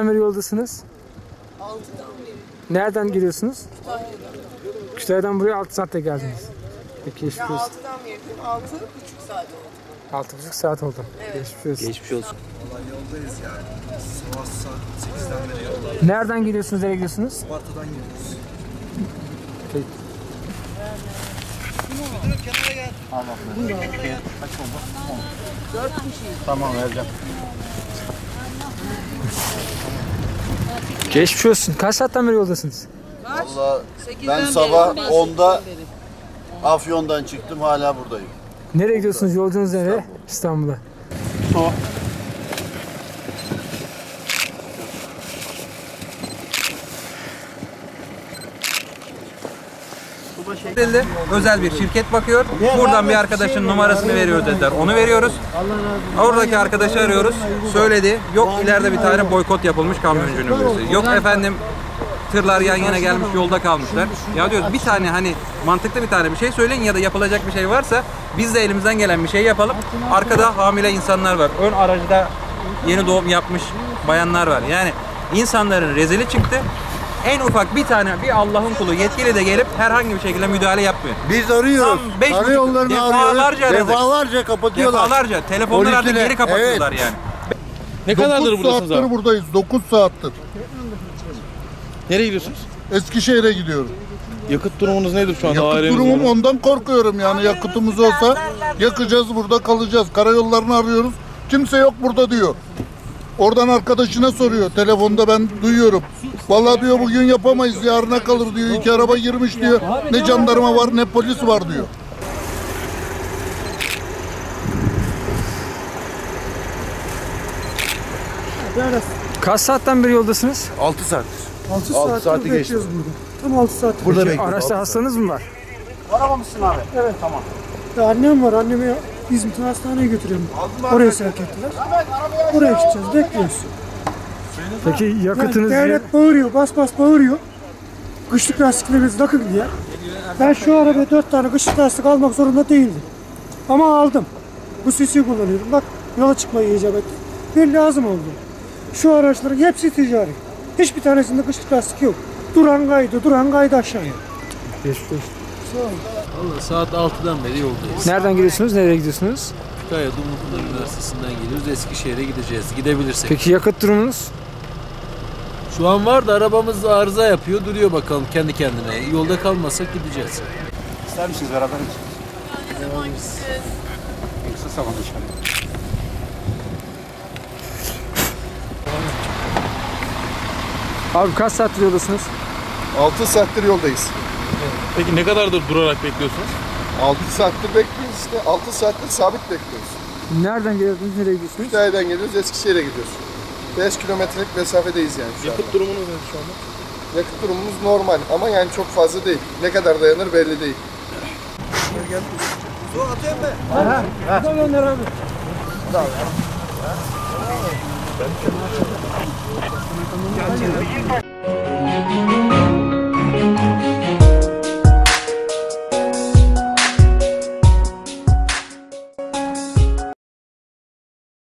saatten beri yoldasınız? 6'dan beri Nereden geliyorsunuz? Kütahya'dan. Kütahya'dan buraya 6 saatte geldiniz. Peki geçmiş Ya olsun. 6'dan beri değil, 6,5 saat oldu. 6,5 saat oldu. Evet. Geçmiş olsun. Geçmiş olsun. Valla yoldayız yani. Sabah saat 8'den beri yoldayız. Nereden geliyorsunuz, nereye gidiyorsunuz? Sparta'dan geliyoruz. Peki. Tamam vereceğim. Geçmiş olsun. Kaç saatten beri yoldasınız? Valla ben 8'den sabah beri, 10'da 8'den beri. Afyon'dan çıktım hala buradayım. Nereye gidiyorsunuz? Yolcunuz nereye? İstanbul'a. Özel bir şirket bakıyor. Buradan bir arkadaşın numarasını veriyor dediler. Onu veriyoruz. Oradaki arkadaşı arıyoruz. Söyledi. Yok ileride bir tane boykot yapılmış kamyoncunun birisi. Yok efendim tırlar yan yana gelmiş yolda kalmışlar. Ya diyoruz bir tane hani mantıklı bir tane bir şey söyleyin ya da yapılacak bir şey varsa biz de elimizden gelen bir şey yapalım. Arkada hamile insanlar var. Ön aracda yeni doğum yapmış bayanlar var. Yani insanların rezili çıktı. En ufak bir tane bir Allah'ın kulu yetkili de gelip herhangi bir şekilde müdahale yapmıyor. Biz arıyoruz. Tam beş buçuk- Karayollarını defalarca arıyoruz. aradık. Defalarca kapatıyorlar. Defalarca telefonları artık geri kapatıyorlar yani. Ne kadardır buradasınız abi? buradayız. 9 saattir. Nereye gidiyorsunuz? Eskişehir'e gidiyorum. Yakıt durumunuz nedir şu anda? Yakıt durumum var. ondan korkuyorum yani. Yakıtımız olsa yakacağız burada kalacağız. Karayollarını arıyoruz. Kimse yok burada diyor. Oradan arkadaşına soruyor. Telefonda ben duyuyorum. Vallahi diyor bugün yapamayız yarına kalır diyor. İki araba girmiş diyor. Ne jandarma var ne polis var diyor. Kaç saatten beri yoldasınız? 6 saat. 6 Altı saat saati geçti. bekliyoruz burada. Tam 6 saat. Burada Peki, bekliyoruz. araçta hastanız mı var? Ya annem var. Annemi İzmit'in hastaneye götürüyorum. Oraya sevk ettiler. Oraya gideceğiz. Bekliyoruz. Peki Yani yakıtınız... devlet bağırıyor. Bas bas bağırıyor. Kışlık lastiklerimiz takın diye. Ben şu arabaya 4 tane kışlık lastik almak zorunda değildim. Ama aldım. Bu sisi kullanıyorum. Bak yola çıkmayı icap ettim. Bir lazım oldu. Şu araçların hepsi ticari. Hiçbir tanesinde kışlık lastik yok. Duran kaydı, duran kaydı aşağıya. Geçmiş olsun. Valla saat 6'dan beri yoldayız. Nereden geliyorsunuz, nereye gidiyorsunuz? Kütahya Dumlupınar Üniversitesi'nden geliyoruz. Eskişehir'e gideceğiz. Gidebilirsek. Peki yakıt durumunuz? Şu an var da arabamız arıza yapıyor. Duruyor bakalım kendi kendine. Yolda kalmasak gideceğiz. İster misiniz beraber mi? Kısa zaman dışarı. Abi kaç saattir yoldasınız? 6 saattir yoldayız. Peki ne kadardır durarak bekliyorsunuz? 6 saattir bekliyoruz işte. 6 saattir sabit bekliyoruz. Nereden geliyorsunuz, nereye gidiyorsunuz? Kütahya'dan geliyoruz Eskişehir'e gidiyoruz. 5 kilometrelik mesafedeyiz yani şu anda. Yakıt durumunuz nedir şu anda? Yakıt durumumuz normal ama yani çok fazla değil. Ne kadar dayanır belli değil.